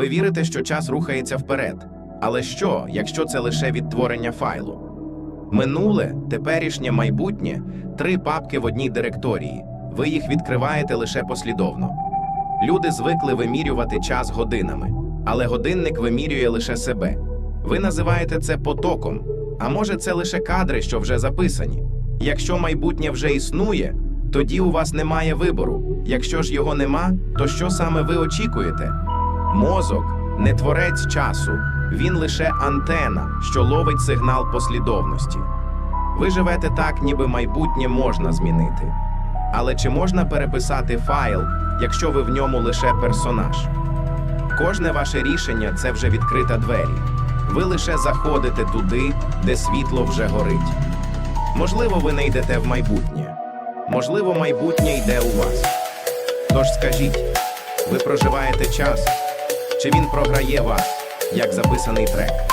вірите, що час рухається вперед. Але що, якщо це лише відтворення файлу? Минуле, теперішнє, майбутнє три папки в одній директорії. Ви їх відкриваєте лише послідовно. Люди звикли вимірювати час годинами, але годинник вимірює лише себе. Ви називаєте це потоком, а може, це лише кадри, що вже записані. Якщо майбутнє вже існує, тоді у вас немає вибору. Якщо ж його нема, то що саме ви очікуєте? Мозок не творець часу, він лише антена, що ловить сигнал послідовності. Ви живете так, ніби майбутнє можна змінити. Але чи можна переписати файл, якщо ви в ньому лише персонаж? Кожне ваше рішення це вже відкрита двері. Ви лише заходите туди, де світло вже горить. Можливо, ви не йдете в майбутнє. Можливо, майбутнє йде у вас. Тож скажіть, ви проживаєте час, чи він програє вас, як записаний трек?